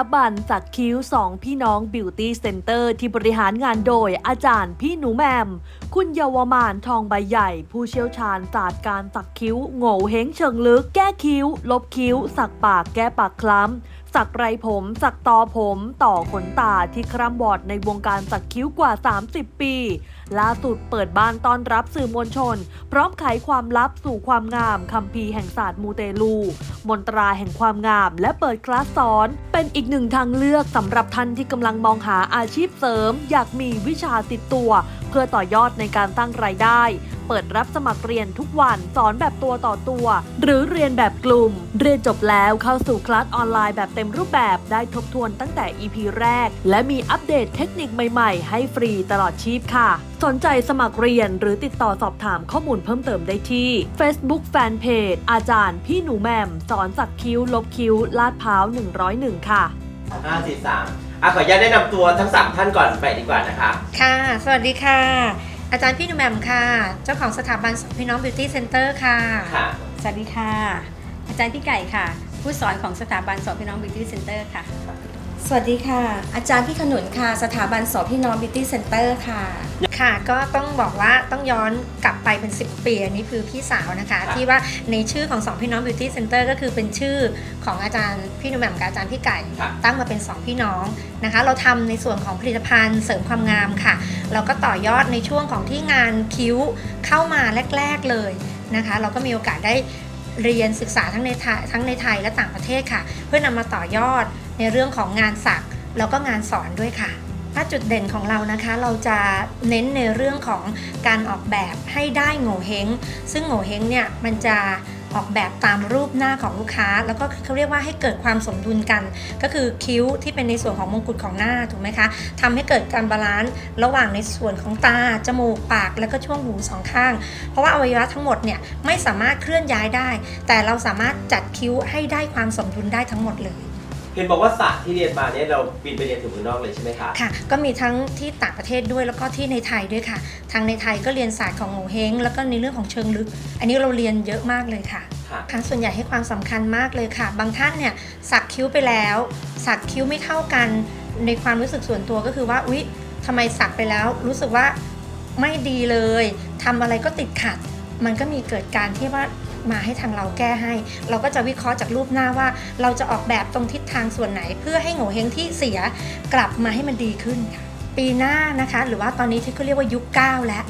าบันสักคิ้วสองพี่น้องบิวตี้เซ็นเตอร์ที่บริหารงานโดยอาจารย์พี่หนูแมม คุณเยาวมานทองใบใหญ่ ผู้เชี่ยวชาญศาสตร์การสักคิ้วโง่เฮงเชิงลึก แก้คิ้ว ลบคิ้ว สักปากแก้ปากคล้ำ สักไรผม สักตอผม ต่อขนตาที่คร่ำวอดในวงการสักคิ้วกว่า 30 ปี ล่าสุดเปิดบ้านต้อนรับสื่อมวลชน พร้อมไขความลับสู่ความงามคัมภีแห่งศาสตร์มูเตลู มนตราแห่งความงาม และเปิดคลาสสอน เป็นอีกหนึ่งทางเลือกสำหรับท่านที่กำลังมองหาอาชีพเสริม อยากมีวิชาติดตัว เพื่อต่อยอดในการตั้างรายได้ เปิดรับสมัครเรียนทุกวันสอนแบบตัวต่อตัว หรือเรียนแบบกลุ่ม เรียนจบแล้วเข้าสู่คลาสออนไลน์แบบเต็มรูปแบบได้ทบทวนตั้งแต่ EP แรก และมีอัปเดตเทคนิคใหม่ๆ ให้ฟรีตลอดชีพค่ะ สนใจสมัครเรียนหรือติดต่อสอบถามข้อมูลเพิ่มเติมได้ที่ Facebook Fanpage อาจารย์พี่หนูแหม่มสอนสักคิ้ว ลบคิ้ว ลาดพร้าว 101 ค่ะ ห้าสี่สามอะขออนุญาตแนะนำตัวทั้งสามท่านก่อนไปดีกว่านะคะ ค่ะ สวัสดีค่ะ อาจารย์พี่หนุ่มแหม่มค่ะ เจ้าของสถาบันสองพี่น้องบิวตี้เซ็นเตอร์ค่ะ ค่ะ สวัสดีค่ะ อาจารย์พี่ไก่ค่ะ ผู้สอนของสถาบันสอนพี่น้องบิวตี้เซ็นเตอร์ค่ะ สวัสดีค่ะ อาจารย์พี่ขนุนค่ะ สถาบันสอนพี่น้องบิวตี้เซ็นเตอร์ค่ะ ค่ะ ก็ต้องบอกว่าต้องย้อนกลับไปเป็น 10 ปีอันนี้คือพี่สาวนะคะครับที่ว่าในชื่อของสองพี่น้องบิวตี้เซ็นเตอร์ก็คือเป็นชื่อของอาจารย์พี่หนุ่มแหม่มกับอาจารย์พี่ไก่ค่ะตั้งมาเป็นสองพี่น้องนะคะ เราทำในส่วนของผลิตภัณฑ์เสริมความงามค่ะ เราก็ต่อยอดในช่วงของที่งานคิ้วเข้ามาแรก ๆเลยนะคะ เราก็มีโอกาสได้เรียนศึกษาทั้งในไทยทั้งในไทยและต่างประเทศค่ะ เพื่อนำมาต่อยอด ในเรื่องของงานสักแล้วก็งานสอนด้วยค่ะถ้าจุดเด่นของเรานะคะเราจะเน้นในเรื่องของการออกแบบให้ได้โง่เฮงซึ่งโง่เฮงเนี่ยมันจะออกแบบตามรูปหน้าของลูกค้า แล้วก็เขาเรียกว่าให้เกิดความสมดุลกัน ก็คือคิ้วที่เป็นในส่วนของมงกุฎของหน้าถูกไหมคะทำให้เกิดการบาลานซ์ระหว่างในส่วนของตา จมูก ปาก แล้วก็ช่วงหูสองข้าง เพราะว่าอวัยวะทั้งหมดเนี่ยไม่สามารถเคลื่อนย้ายได้ แต่เราสามารถจัดคิ้วให้ได้ความสมดุลได้ทั้งหมดเลย เห็นบอกว่าศาสตร์ที่เรียนมาเนี่ยเราบินไปเรียนถึงเมืองนอกเลยใช่ไหมคะ ค่ะ ก็มีทั้งที่ต่างประเทศด้วยแล้วก็ที่ในไทยด้วยค่ะ ทางในไทยก็เรียนศาสตร์ของโงเฮงแล้วก็ในเรื่องของเชิงลึก อันนี้เราเรียนเยอะมากเลยค่ะ ค่ะ ครั้งส่วนใหญ่ให้ความสำคัญมากเลยค่ะ บางท่านเนี่ยสักคิ้วไปแล้ว สักคิ้วไม่เท่ากัน ในความรู้สึกส่วนตัวก็คือว่าอุ๊ยทำไมสักไปแล้ว รู้สึกว่าไม่ดีเลยทำอะไรก็ติดขัด มันก็มีเกิดการที่ว่า มาให้ทางเราแก้ให้ เราก็จะวิเคราะห์จากรูปหน้าว่า เราจะออกแบบตรงทิศทางส่วนไหน เพื่อให้โง่เฮงที่เสียกลับมาให้มันดีขึ้นค่ะปีหน้านะคะ หรือว่าตอนนี้ที่เขาเรียกว่ายุคเก้าแล้ว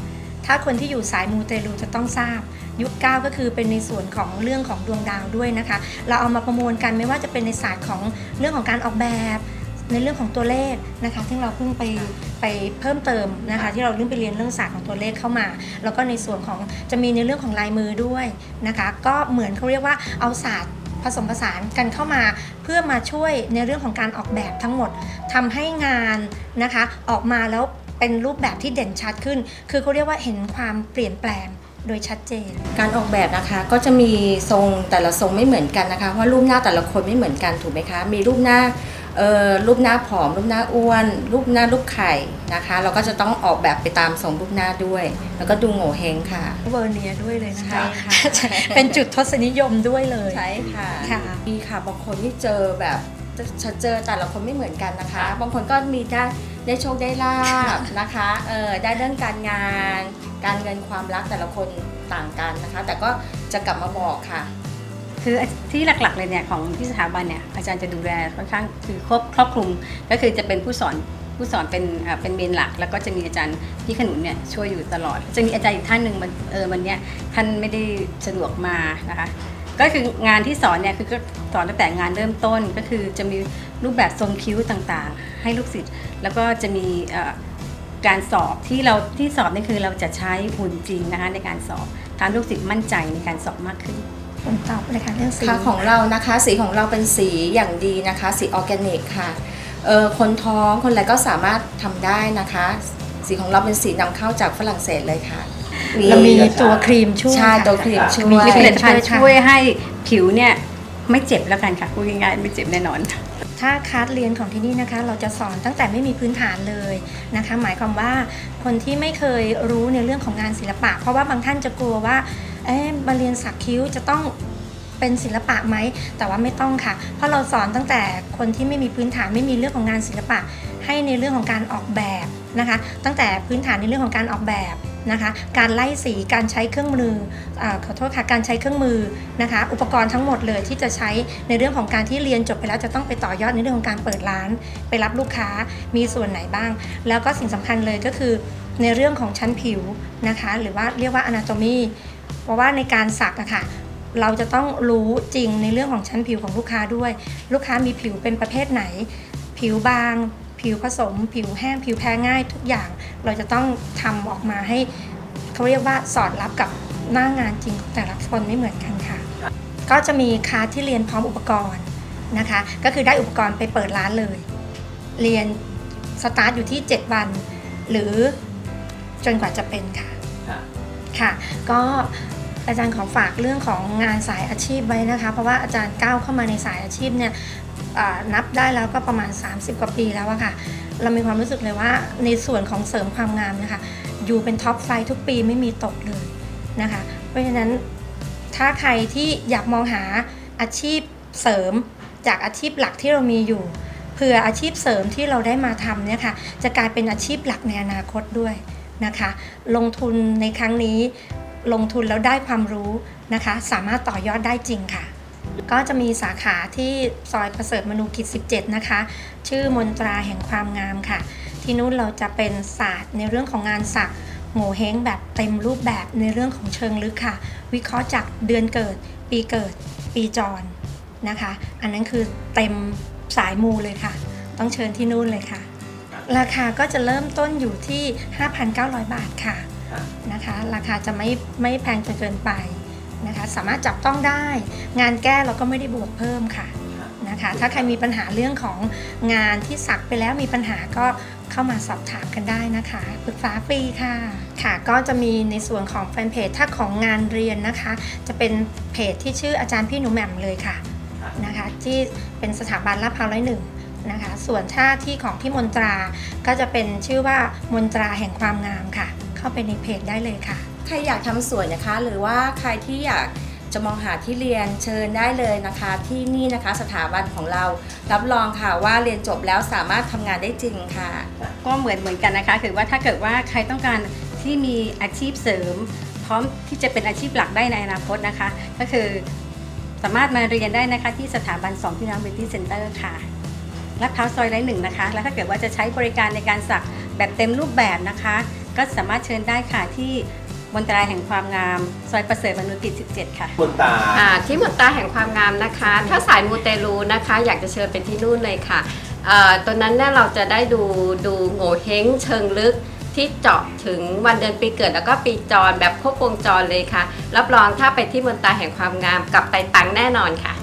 ถ้าคนที่อยู่สายมูเตลูจะต้องทราบยุคเก้าก็คือเป็นในส่วนของเรื่องของดวงดาวด้วยนะคะ เราเอามาประมวลกันไม่ว่าจะเป็นในศาสตร์ของเรื่องของการออกแบบ ในเรื่องของตัวเลขนะคะที่เราเพิ่งไปไปเพิ่มเติมนะคะที่เราเพิ่งไปเรียนเรื่องศาสตร์ของตัวเลขเข้ามา แล้วก็ในส่วนของจะมีในเรื่องของลายมือด้วยนะคะก็เหมือนเขาเรียกว่าเอาศาสตร์ผสมผสานกันเข้ามา เพื่อมาช่วยในเรื่องของการออกแบบทั้งหมดทำให้งานนะคะออกมาแล้วเป็นรูปแบบที่เด่นชัดขึ้น คือเขาเรียกว่าเห็นความเปลี่ยนแปลงโดยชัดเจน การออกแบบนะคะก็จะมีทรงแต่ละทรงไม่เหมือนกันนะคะเพราะรูปหน้าแต่ละคนไม่เหมือนกันถูกไหมคะ มีรูปหน้าเอ่อ รูปหน้าผอม รูปหน้าอ้วน รูปหน้ารูปไข่นะคะ เราก็จะต้องออกแบบไปตามทรงรูปหน้าด้วย แล้วก็ดูโง่เฮงค่ะ เวอร์เนียด้วยเลยนะคะใช่ค่ะ เป็นจุดทศนิยมด้วยเลย ใช่ค่ะค่ะมีค่ะบางคนที่เจอแบบจะเจอแต่ละคนไม่เหมือนกันนะคะ บางคนก็มีได้ได้โชคได้ลาบนะคะเออได้เรื่องการงาน การเงินความรักแต่ละคนต่างกันนะคะ แต่ก็จะกลับมาบอกค่ะ คือที่หลักๆเลยเนี่ยของที่สถาบันเนี่ยอาจารย์จะดูแลค่อนข้างคือครอบครอบคลุมก็คือจะเป็นผู้สอนผู้สอนเป็นเป็นเมนหลัก แล้วก็จะมีอาจารย์พี่ขนุนเนี่ยช่วยอยู่ตลอด จะมีอาจารย์อีกท่านหนึ่งมันเออวันเนี้ยท่านไม่ได้สะดวกมานะคะ ก็คืองานที่สอนเนี่ยคือก็สอนตั้งแต่งานเริ่มต้นก็คือจะมีรูปแบบทรงคิ้วต่างๆ ให้ลูกศิษย์แล้วก็จะมีการสอบที่เราที่สอบนี่คือเราจะใช้หุ่นจริงนะคะในการสอบทำลูกศิษย์มั่นใจในการสอบมากขึ้น ผมตอบเลยค่ะเรื่องสีค่ะของเรานะคะสีของเราเป็นสีอย่างดีนะคะ สีออร์แกนิกค่ะเอ่อคนท้องคนอะไรก็สามารถทำได้นะคะ สีของเราเป็นสีนำเข้าจากฝรั่งเศสเลยค่ะ เรามีตัวครีมช่วยใช่ค่ะตัวครีมช่วย มีผลิตภัณฑ์ค่ะช่วยให้ผิวเนี่ยไม่เจ็บแล้วกันค่ะพูดง่ายๆไม่เจ็บแน่นอน ถ้าคลาสเรียนของที่นี่นะคะ เราจะสอนตั้งแต่ไม่มีพื้นฐานเลยนะคะ หมายความว่าคนที่ไม่เคยรู้ในเรื่องของงานศิลปะ เพราะว่าบางท่านจะกลัวว่า เอ๊ะมาเรียนสักคิ้วจะต้องเป็นศิลปะไหม แต่ว่าไม่ต้องค่ะ เพราะเราสอนตั้งแต่คนที่ไม่มีพื้นฐานไม่มีเรื่องของงานศิลปะ ให้ในเรื่องของการออกแบบนะคะ ตั้งแต่พื้นฐานในเรื่องของการออกแบบนะคะ การไล่สี การใช้เครื่องมืออขอโทษค่ะ การใช้เครื่องมือนะคะ อุปกรณ์ทั้งหมดเลยที่จะใช้ในเรื่องของการที่เรียนจบไปแล้วจะต้องไปต่อยอดในเรื่องของการเปิดร้าน ไปรับลูกค้า มีส่วนไหนบ้าง แล้วก็สิ่งสำคัญเลยก็คือในเรื่องของชั้นผิวนะคะ หรือว่าเรียกว่า anatomy ราะว่าในการสักอะค่ะเราจะต้องรู้จริงในเรื่องของชั้นผิวของลูกค้าด้วย ลูกค้ามีผิวเป็นประเภทไหน ผิวบาง ผิวผสม ผิวแห้ง ผิวแพ้ง่ายทุกอย่าง เราจะต้องทำออกมาให้เขาเรียกว่าสอดรับกับหน้างานจริงของแต่ละคนไม่เหมือนกันค่ะ ก็จะมีคลาสที่เรียนพร้อมอุปกรณ์นะคะ ก็คือได้อุปกรณ์ไปเปิดร้านเลย เรียนสตาร์ทอยู่ที่ 7 วัน หรือจนกว่าจะเป็นค่ะ ค่ะค่ะก็ อาจารย์ขอฝากเรื่องของงานสายอาชีพไว้นะคะ เพราะว่าอาจารย์ก้าวเข้ามาในสายอาชีพเนี่ยนับได้แล้วก็ประมาณ 30 กว่าปีแล้วอะค่ะ เรามีความรู้สึกเลยว่าในส่วนของเสริมความงามนะคะ อยู่เป็นท็อปไฟทุกปีไม่มีตกเลยนะคะ เพราะฉะนั้นถ้าใครที่อยากมองหาอาชีพเสริมจากอาชีพหลักที่เรามีอยู่เพื่ออาชีพเสริมที่เราได้มาทำเนี่ยค่ะจะกลายเป็นอาชีพหลักในอนาคตด้วยนะคะ ลงทุนในครั้งนี้ ลงทุนแล้วได้ความรู้นะคะ สามารถต่อยอดได้จริงค่ะ ก็จะมีสาขาที่ซอยประเสริฐมนูกิจ 17 นะคะ ชื่อมนตราแห่งความงามค่ะ ที่นู้นเราจะเป็นศาสตร์ในเรื่องของงานสักดิ์โง่เฮงแบบเต็มรูปแบบในเรื่องของเชิงลึกค่ะ วิเคราะห์จากเดือนเกิด ปีเกิด ปีจรนะคะ อันนั้นคือเต็มสายมูเลยค่ะ ต้องเชิญที่นู่นเลยค่ะ ราคาก็จะเริ่มต้นอยู่ที่ 5,900 บาทค่ะ นะคะ ราคาจะไม่ไม่แพงจนเกินไปนะคะ สามารถจับต้องได้ งานแก้เราก็ไม่ได้บวกเพิ่มค่ะนะคะ ถ้าใครมีปัญหาเรื่องของงานที่สักไปแล้วมีปัญหาก็เข้ามาสอบถามกันได้นะคะปรึกษาฟรีค่ะ ค่ะ ก็จะมีในส่วนของแฟนเพจถ้าของงานเรียนนะคะ จะเป็นเพจที่ชื่ออาจารย์พี่หนูแหม่มเลยค่ะค่ะนะคะ ที่เป็นสถาบันลาดพร้าวร้อยหนึ่งนะคะ ส่วนถ้าที่ของที่มนตราก็จะเป็นชื่อว่ามนตราแห่งความงามค่ะ เข้าไปในเพจได้เลยค่ะ ใครอยากทำสวยนะคะ หรือว่าใครที่อยากจะมองหาที่เรียนเชิญได้เลยนะคะ ที่นี่นะคะสถาบันของเรา รับรองค่ะว่าเรียนจบแล้วสามารถทำงานได้จริงค่ะ ก็เหมือนเหมือนกันนะคะ คือว่าถ้าเกิดว่าใครต้องการที่มีอาชีพเสริม พร้อมที่จะเป็นอาชีพหลักได้ในอนาคตนะคะ ก็คือสามารถมาเรียนได้นะคะที่สถาบันสองพี่น้อง Beauty Center ค่ะลาดพร้าวซอยไร้หนึ่งนะคะ แล้วถ้าเกิดว่าจะใช้บริการในการสักแบบเต็มรูปแบบนะคะ ก็สามารถเชิญได้ค่ะที่มนตราแห่งความงาม ซอยประเสริฐมนุกิจ17 ค่ะบนตา อ่าที่หมดตาแห่งความงามนะคะ ถ้าสายมูเตลูนะคะ อยากจะเชิญไปที่นู่นเลยค่ะเอ่อตอนนั้นเนี่ยเราจะได้ดูดูโง่เฮงเชิงลึกที่เจาะถึงวันเดือนปีเกิดแล้วก็ปีจรแบบครบวงจรเลยค่ะ รับรองถ้าไปที่มนตาแห่งความงามกลับไปตังแน่นอนค่ะ